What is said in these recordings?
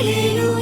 一路。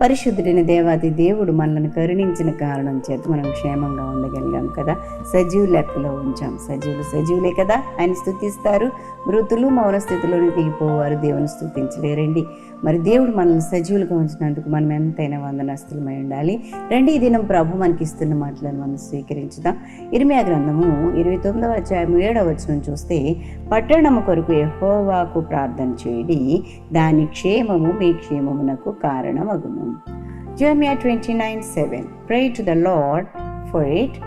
పరిశుద్ధుడైన దేవాది దేవుడు మనల్ని కరుణించిన కారణం చేత మనం క్షేమంగా ఉండగలిగాం కదా. సజీవు లెక్కలో ఉంచాం. సజీవులు సజీవులే కదా. ఆయన స్థుతిస్తారు. మృతులు మౌన స్థితిలోనే దిగిపోవారు దేవుని స్థుతించలేరండి. మరి దేవుడు మనల్ని సజీవులుగా ఉంచినందుకు మనం ఎంతైనా వందనస్తులమై ఉండాలి. రండి ఈ దినం ప్రభు మనకి ఇస్తున్న మాటలను మనం స్వీకరించుదాం. ఇరిమియా గ్రంథము ఇరవై తొమ్మిదవ అధ్యాయం ఏడవ వచనం చూస్తే పట్టణము కొరకు ఎహోవాకు ప్రార్థన చేయడి దాని క్షేమము మీ క్షేమమునకు కారణమగును. Jeremiah twenty nine seven pray to the Lord for it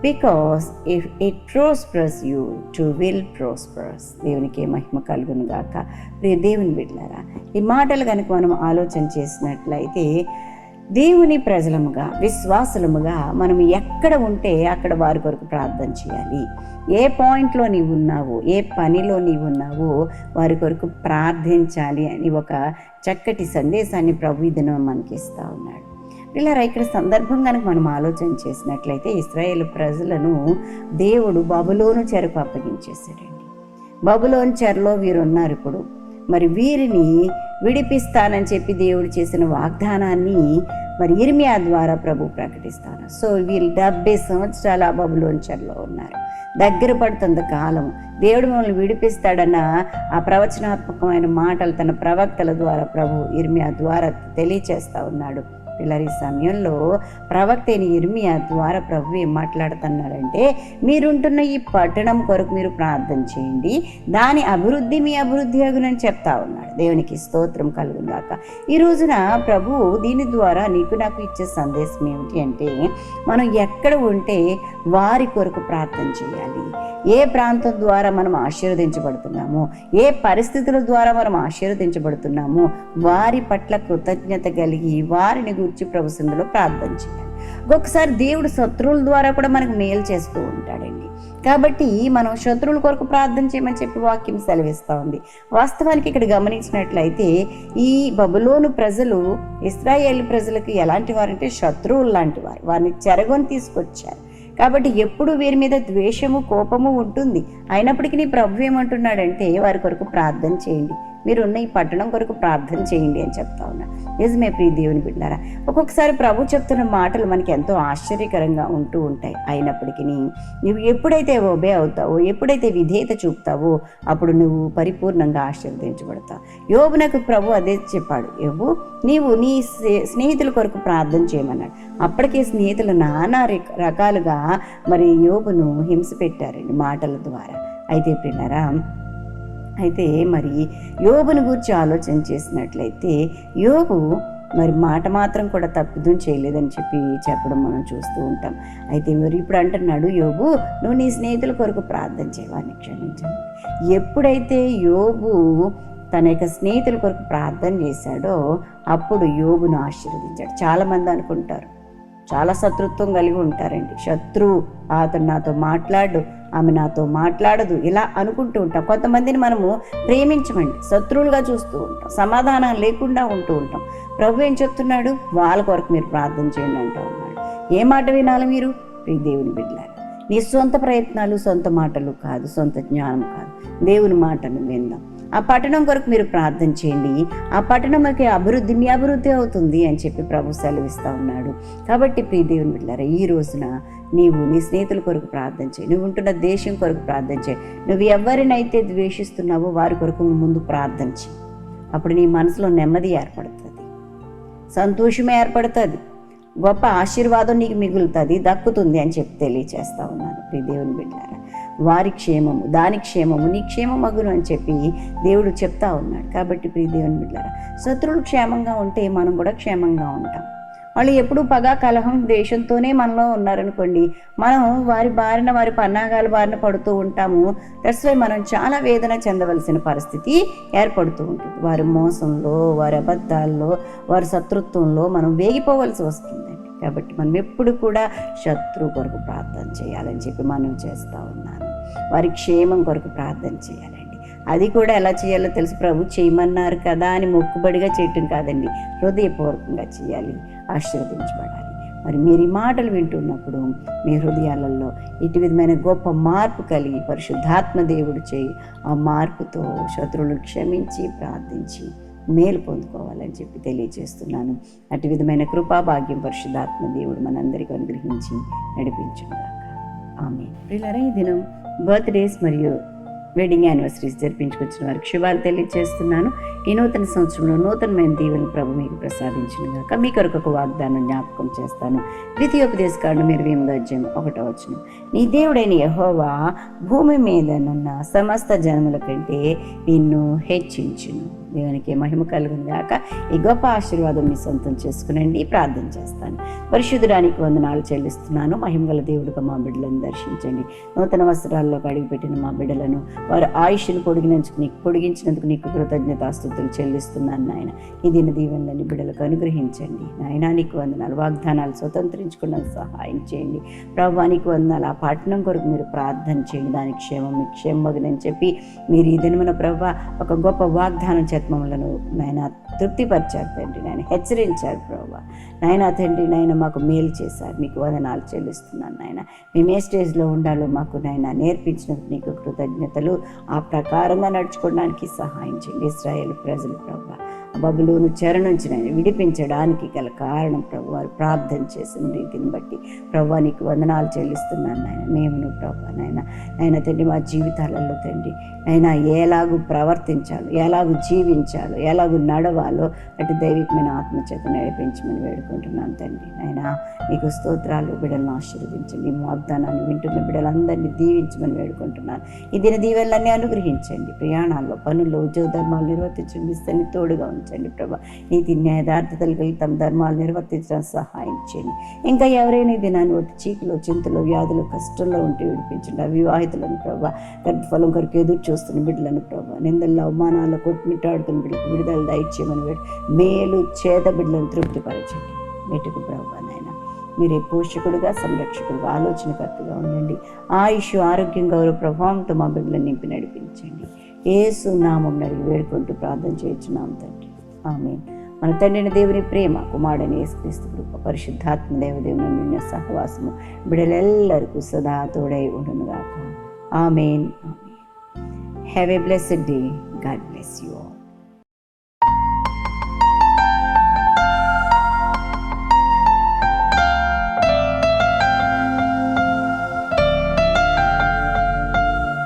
because if it prosperous you too will prosperous దేవునికి మహిమ కలుగును గాక ప్రియ దేవుని బిడ్డలారా ఈ మాటలు కనుక మనం ఆలోచన చేసినట్లయితే దేవుని ప్రజలముగా విశ్వాసులముగా మనం ఎక్కడ ఉంటే అక్కడ వారి కొరకు ప్రార్థన చేయాలి. ఏ పాయింట్లో నీవు ఉన్నావో ఏ పనిలో నీవు ఉన్నావో వారి కొరకు ప్రార్థించాలి అని ఒక చక్కటి సందేశాన్ని ప్రభు దినం మనకి ఇస్తూ ఉన్నాడు. ఇలా ఇక్కడ సందర్భం కనుక మనం ఆలోచన చేసినట్లయితే ఇస్రాయేల్ ప్రజలను దేవుడు బబులోను చెరకు అప్పగించేశాడండి. బబులోని చెరలో వీరు ఉన్నారు ఇప్పుడు. మరి వీరిని విడిపిస్తానని చెప్పి దేవుడు చేసిన వాగ్దానాన్ని మరి ఇర్మియా ద్వారా ప్రభు ప్రకటిస్తాను. సో వీళ్ళు డెబ్బై సంవత్సరాలు ఆ బబులోంచర్లో ఉన్నారు. దగ్గర పడుతుంది కాలం. దేవుడు మిమ్మల్ని విడిపిస్తాడన్న ఆ ప్రవచనాత్మకమైన మాటలు తన ప్రవక్తల ద్వారా ప్రభు ఇర్మియా ద్వారా తెలియచేస్తా ఉన్నాడు. పిల్లరి సమయంలో ప్రవక్త అయిన ఇర్మియా ద్వారా ప్రభు ఏం మాట్లాడుతున్నాడంటే మీరుంటున్న ఈ పట్టణం కొరకు మీరు ప్రార్థన చేయండి. దాని అభివృద్ధి మీ అభివృద్ధి అగునని చెప్తా ఉన్నాడు. దేవునికి స్తోత్రం కలుగుగాక ఈ రోజున ప్రభు దీని ద్వారా నీకు నాకు ఇచ్చే సందేశం ఏమిటి అంటే మనం ఎక్కడ ఉంటే వారి కొరకు ప్రార్థన చేయాలి. ఏ ప్రాంతం ద్వారా మనం ఆశీర్వదించబడుతున్నాము ఏ పరిస్థితుల ద్వారా మనం ఆశీర్వదించబడుతున్నాము వారి పట్ల కృతజ్ఞత కలిగి వారిని గురించి ప్రభుత్వంలో ప్రార్థన చేయాలి. ఒక్కొక్కసారి దేవుడు శత్రువుల ద్వారా కూడా మనకు మేలు చేస్తూ ఉంటాడండి. కాబట్టి మనం శత్రువుల కొరకు ప్రార్థన చేయమని చెప్పి వాక్యం సెలవిస్తూ ఉంది. వాస్తవానికి ఇక్కడ గమనించినట్లయితే ఈ బబులోను ప్రజలు ఇస్రాయేల్ ప్రజలకు ఎలాంటి వారంటే శత్రువులు లాంటి వారు. వారిని చెరగొని తీసుకొచ్చారు. కాబట్టి ఎప్పుడు వీరి మీద ద్వేషము కోపము ఉంటుంది. అయినప్పటికీ నీ ప్రభు ఏమంటున్నాడంటే వారి కొరకు ప్రార్థన చేయండి. మీరున్న ఈ పట్టణం కొరకు ప్రార్థన చేయండి అని చెప్తా ఉన్నా. నిజమే ప్రియ దేవుని బిడ్డారా ఒక్కొక్కసారి ప్రభు చెప్తున్న మాటలు మనకి ఎంతో ఆశ్చర్యకరంగా ఉంటూ ఉంటాయి. అయినప్పటికీ నువ్వు ఎప్పుడైతే ఒబే అవుతావో ఎప్పుడైతే విధేయత చూపుతావో అప్పుడు నువ్వు పరిపూర్ణంగా ఆశీర్వదించబడతావు. యోబునకు ప్రభు అదే చెప్పాడు యోబు నీవు నీ స్నే- స్నేహితుల కొరకు ప్రార్థన చేయమన్నాడు. అప్పటికే స్నేహితులు నానా రక- రకాలుగా మరి యోగును హింస పెట్టారండి మాటల ద్వారా. అయితే పిల్లరా అయితే మరి యోబుని గురించి ఆలోచన చేసినట్లయితే యోబు మరి మాట మాత్రం కూడా తప్పిదం చేయలేదని చెప్పి చెప్పడం మనం చూస్తూ ఉంటాం. అయితే మరి ఇప్పుడు అంటున్నాడు యోబు నువ్వు నీ స్నేహితుల కొరకు ప్రార్థన చేయవాన్ని క్షమించండి. ఎప్పుడైతే యోబు తన యొక్క స్నేహితుల కొరకు ప్రార్థన చేశాడో అప్పుడు యోగును ఆశీర్వదించాడు. చాలామంది అనుకుంటారు చాలా శత్రుత్వం కలిగి ఉంటారండి. శత్రువు అతను నాతో మాట్లాడు ఆమె నాతో మాట్లాడదు ఇలా అనుకుంటూ ఉంటాం. కొంతమందిని మనము ప్రేమించమండి శత్రువులుగా చూస్తూ ఉంటాం సమాధానం లేకుండా ఉంటూ ఉంటాం. ప్రభు ఏం చెప్తున్నాడు? వాళ్ళ కొరకు మీరు ప్రార్థన చేయండి అంటూ ఉన్నాడు. ఏ మాట వినాలి మీరు? ప్రియ దేవుని బిడ్డలారు నీ సొంత ప్రయత్నాలు సొంత మాటలు కాదు సొంత జ్ఞానం కాదు. దేవుని మాటను విందాం. ఆ పట్టణం కొరకు మీరు ప్రార్థన చేయండి. ఆ పట్టణంకి అభివృద్ధి మీ అభివృద్ధి అవుతుంది అని చెప్పి ప్రభు సెలవిస్తూ ఉన్నాడు. కాబట్టి ప్రియ దేవుని బిడ్డారా ఈ రోజున నీవు నీ స్నేహితుల కొరకు ప్రార్థన చేయి. నువ్వు ఉంటున్న దేశం కొరకు ప్రార్థన చేయి. నువ్వు ఎవరినైతే ద్వేషిస్తున్నావో వారి కొరకు ముందు ప్రార్థన చేయి. అప్పుడు నీ మనసులో నెమ్మది ఏర్పడుతుంది. సంతోషమే ఏర్పడుతుంది. గొప్ప ఆశీర్వాదం నీకు మిగులుతుంది దక్కుతుంది అని చెప్పి తెలియచేస్తా ఉన్నాను. ప్రియ దేవుని బిడ్డారా వారి క్షేమము దాని క్షేమము నీ క్షేమమగును అని చెప్పి దేవుడు చెప్తా ఉన్నాడు. కాబట్టి ప్రియ దేవుని బిడ్డారా శత్రువులు క్షేమంగా ఉంటే మనం కూడా క్షేమంగా ఉంటాం. వాళ్ళు ఎప్పుడూ పగా కలహం దేశంతోనే మనలో ఉన్నారనుకోండి మనం వారి బారిన వారి పన్నాగాల బారిన పడుతూ ఉంటాము. దట్స్ వై మనం చాలా వేదన చెందవలసిన పరిస్థితి ఏర్పడుతూ ఉంటుంది. వారి మోసంలో వారి అబద్ధాల్లో వారి శత్రుత్వంలో మనం వేగిపోవలసి వస్తుందండి. కాబట్టి మనం ఎప్పుడు కూడా శత్రువు కొరకు ప్రార్థన చేయాలని చెప్పి మనం చేస్తూ ఉన్నాం. వారి క్షేమం కొరకు ప్రార్థన చేయాలండి. అది కూడా ఎలా చేయాలో తెలుసు. ప్రభు చేయమన్నారు కదా అని మొక్కుబడిగా చేయటం కాదండి. హృదయపూర్వకంగా చేయాలి. ఆశీర్వదించబడాలి. మరి మీరు ఈ మాటలు వింటున్నప్పుడు మీ హృదయాలలో ఇటు విధమైన గొప్ప మార్పు కలిగి పరిశుద్ధాత్మ దేవుడు చేయి. ఆ మార్పుతో శత్రువులను క్షమించి ప్రార్థించి మేలు పొందుకోవాలని చెప్పి తెలియజేస్తున్నాను. అటు విధమైన కృపాభాగ్యం పరిశుద్ధాత్మ దేవుడు మనందరికీ అనుగ్రహించి నడిపించుగాక ఆమె పిల్లరా ఈ దినం బర్త్డేస్ మరియు వెడ్డింగ్ యానివర్సరీస్ జరిపించుకొచ్చిన వారికి శుభాలు తెలియజేస్తున్నాను ఈ నూతన సంవత్సరంలో నూతనమైన దీవెన ప్రభు మీకు ప్రసాదించిన గాక మీ కొరకు ఒక వాగ్దానం జ్ఞాపకం చేస్తాను. ద్వితీయోపదేశ కారణం ఇరవై ఎనిమిదో అధ్యాయం ఒకటో వచ్చిన నీ దేవుడైన యహోవా భూమి మీదనున్న సమస్త జనముల కంటే నిన్ను హెచ్చించును. దేవునికి మహిమ కలుగును గాక. ఈ గొప్ప ఆశీర్వాదం మీ సొంతం చేసుకునండి. ప్రార్థన చేస్తాను. పరిశుద్ధుడానికి వందనాలు చెల్లిస్తున్నాను. మహిమగల దేవుడుగా మా బిడ్డలను దర్శించండి. నూతన వస్త్రాల్లో అడుగుపెట్టిన మా బిడ్డలను వారు ఆయుష్ను పొడిగినందుకు నీకు పొడిగించినందుకు నీకు కృతజ్ఞతాస్తుతులు చెల్లిస్తున్నాను నాయన. ఈ దిన దీవెనలని బిడ్డలకు అనుగ్రహించండి. నాయన నీకు వందనాలు. వాగ్దానాలు స్వతంత్రించుకున్న సహాయం చేయండి. ప్రభానికి వందనాలు. ఆ పట్టణం కొరకు మీరు ప్రార్థన చేయండి. దాని క్షేమం మీ క్షేమమగునని చెప్పి మీరు ఈ దినమున ప్రభా ఒక గొప్ప వాగ్దానం చేత మమ్మలను నాయన. తృప్తిపరిచారు తండ్రి నాయన. హెచ్చరించారు ప్రభావ నాయన తండ్రి నాయన మాకు మేలు చేశారు. మీకు వదనాలు చెల్లిస్తున్నాను నాయన. మేము ఏ స్టేజ్లో ఉండాలో మాకు నాయన నేర్పించినందుకు నీకు కృతజ్ఞతలు. ఆ ప్రకారంగా నడుచుకోవడానికి సహాయం చేయండి. ఇస్రాయేల్ ప్రజలు ప్రభా. బబులోను చెర నుంచి నేను విడిపించడానికి గల కారణం ప్రభు వారు ప్రార్థన చేసిన రీతిని బట్టి ప్రభు నీకు వందనాలు చెల్లిస్తున్నాను నాయన. మేమును ప్రభు నాయన. నాయన తండ్రి మా జీవితాలలో తండ్రి నాయన ఎలాగూ ప్రవర్తించాలి ఎలాగూ జీవించాలో ఎలాగూ నడవాలి అటు దైవికమైన ఆత్మచేత నడిపించమని వేడుకుంటున్నాను తండ్రి. ఆయన నీకు స్తోత్రాలు బిడ్డలను ఆశీర్వదించండి. ఈ వాగ్దానాన్ని వింటున్న బిడ్డలందరినీ దీవించమని వేడుకుంటున్నాను. ఈ దిన దీవెనలన్నీ అనుగ్రహించండి. ప్రయాణాల్లో పనుల్లో ఉద్యోగ ధర్మాలు నిర్వర్తించండి. ఇస్తని తోడుగా ఉంచండి ప్రభా. నీతి న్యాయదార్థతలు కలిగి తమ ధర్మాలు నిర్వర్తించడానికి సహాయం చేయండి. ఇంకా ఎవరైనా ఈ దినాన్ని ఒకటి చీకులో చింతలు వ్యాధులు కష్టంలో ఉంటే విడిపించండి. అవివాహితులను ప్రభా. గర్భఫలం కొరకు ఎదురు చూస్తున్న బిడ్డలను ప్రభా. నిందల్లో అవమానాలు కొట్టుమిట్టాడుతున్న బిడ్డలకు విడుదల దయచేయమని వేడు మేలు చేత బిడ్డలను తృప్తిపరచండి. మెటుకు ప్రభా నాయన మీరే పోషకుడుగా సంరక్షకుడుగా ఆలోచనకర్తగా ఉండండి. ఆయుష్ ఆరోగ్యం గౌరవ ప్రభావంతో మా బిడ్డలను నింపి నడిపించండి. ఏసు నామం అడిగి వేడుకుంటూ ప్రార్థన చేయించున్నాం తండ్రి. ఆమె మన తండ్రిని దేవుని ప్రేమ కుమారుడని యేసుక్రీస్తు కృప పరిశుద్ధాత్మ దేవదేవుని నిన్న సహవాసము బిడలెల్లరికూ సదా తోడై ఉండునుగాక. Amen. Amen. Have a blessed day God bless you all